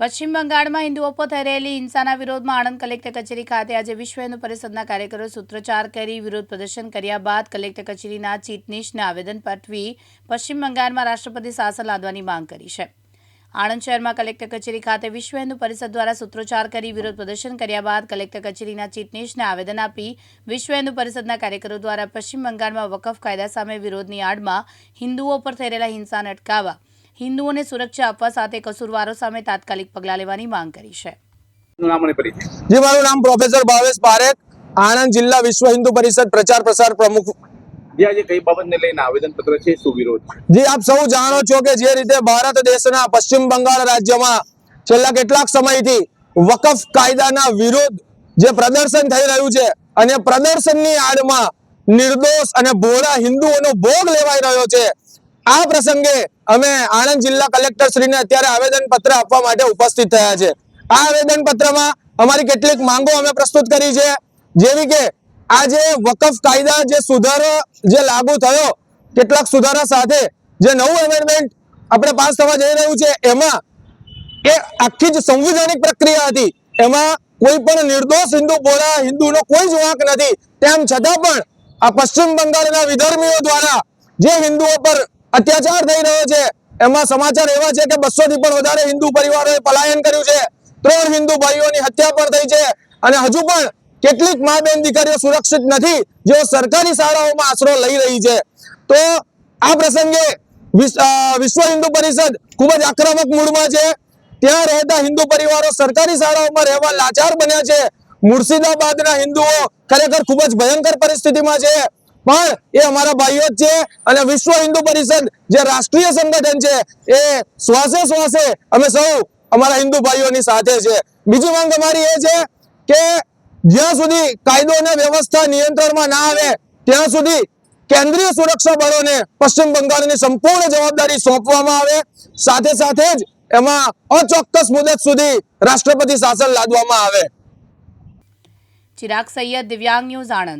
પશ્ચિમ બંગાળમાં હિન્દુઓ પર થઈ રહેલી હિંસાના વિરોધમાં આણંદ કલેક્ટર કચેરી ખાતે આજે વિશ્વ હિન્દુ પરિષદના કાર્યકરોએ સૂત્રોચ્ચાર કરી વિરોધ પ્રદર્શન કર્યા બાદ કલેક્ટર કચેરીના ચીટનીશને આવેદન પાઠવી પશ્ચિમ બંગાળમાં રાષ્ટ્રપતિ શાસન લાદવાની માંગ કરી છે. આણંદ શહેરમાં કલેક્ટર કચેરી ખાતે વિશ્વ હિન્દુ પરિષદ દ્વારા સૂત્રોચ્ચાર કરી વિરોધ પ્રદર્શન કર્યા બાદ કલેક્ટર કચેરીના ચીટનીશને આવેદન આપી વિશ્વ હિન્દુ પરિષદના કાર્યકરો દ્વારા પશ્ચિમ બંગાળમાં વકફ કાયદા સામે વિરોધની આડમાં હિન્દુઓ પર થઈ રહેલા હિંસાને અટકાવવા હિન્દુઓને સુરક્ષા આપવા સાથે કસૂરવારો સામે તાત્કાલિક પગલાં લેવાની માંગ કરી છે. જી મારું નામ પ્રોફેસર ભાવેશ પારેખ આણંદ જિલ્લા વિશ્વ હિન્દુ પરિષદ પ્રચાર પ્રસાર પ્રમુખ. જે આજે કઈ બાબતને લઈને આવેદન પત્ર છે? શું વિરોધ જી આપ સૌ જાણો છો કે જે રીતે ભારત દેશના પશ્ચિમ બંગાળ રાજ્યમાં છેલ્લા કેટલાક સમયથી વકફ કાયદાના વિરોધ જે પ્રદર્શન થઈ રહ્યું છે અને પ્રદર્શનની આડમાં નિર્દોષ અને ભોળા હિન્દુઓનો ભોગ લેવાઈ રહ્યો છે આ પ્રસંગે અમે આણંદ જિલ્લા કલેક્ટર શ્રીને અત્યારે આવેદન પત્ર આપવા માટે ઉપસ્થિત થયા છે. આ આવેદન પત્રમાં અમારી કેટલીક માંગો અમે પ્રસ્તુત કરી છે. જેવી કે આ જે વકફ કાયદા, જે સુધારો, જે લાગુ થયો, કેટલાક સુધારા સાથે જે નવું એમેન્ડમેન્ટ આપણે પાસ થવા જઈ રહ્યું છે, એમાં એ આખી જ સંવિધાનિક પ્રક્રિયા હતી. એમાં કોઈ પણ નિર્દોષ હિન્દુ બોલા, હિન્દુનો કોઈ જ વાંક નથી. તેમ છતાં પણ આ પશ્ચિમ બંગાળના વિધર્મીઓ દ્વારા જે હિન્દુઓ પર અત્યાચાર થઈ રહ્યો છે. એમાં સમાચાર એવા છે કે બસો થી પણ વધારે હિન્દુ પરિવારોએ પલાયન કર્યું છે. ત્રણ હિન્દુ ભાઈઓની હત્યા પણ થઈ છે. અને હજુ પણ કેટલીક મા બેન દીકરીઓ સુરક્ષિત નથી, જેઓ સરકારી શાળાઓમાં આશરો લઈ રહી છે. તો આ પ્રસંગે વિશ્વ હિન્દુ પરિષદ ખૂબ જ આક્રમક મૂડમાં છે. ત્યાં રહેતા હિન્દુ પરિવારો સરકારી શાળાઓમાં રહેવા લાચાર બન્યા છે. મુર્શિદાબાદના હિન્દુઓ ખરેખર ખૂબ જ ભયંકર પરિસ્થિતિમાં છે. પણ એ અમારા ભાઈઓ જ છે અને વિશ્વ હિન્દુ પરિષદ જે રાષ્ટ્રીય સંગઠન છે, એ શ્વાસે શ્વાસે અમે સૌ અમારા હિન્દુ ભાઈઓની સાથે છે. બીજી માંગ અમારી એ છે કે જ્યાં સુધી કાયદો અને વ્યવસ્થા નિયંત્રણમાં ના આવે, ત્યાં સુધી કેન્દ્રીય સુરક્ષા બળોને પશ્ચિમ બંગાળની સંપૂર્ણ જવાબદારી સોંપવામાં આવે. સાથે સાથે જ એમાં અચોક્કસ મુદત સુધી રાષ્ટ્રપતિ શાસન લાદવામાં આવે. ચિરાગ સૈયદ, દિવ્યાંગ ન્યૂઝ આણંદ.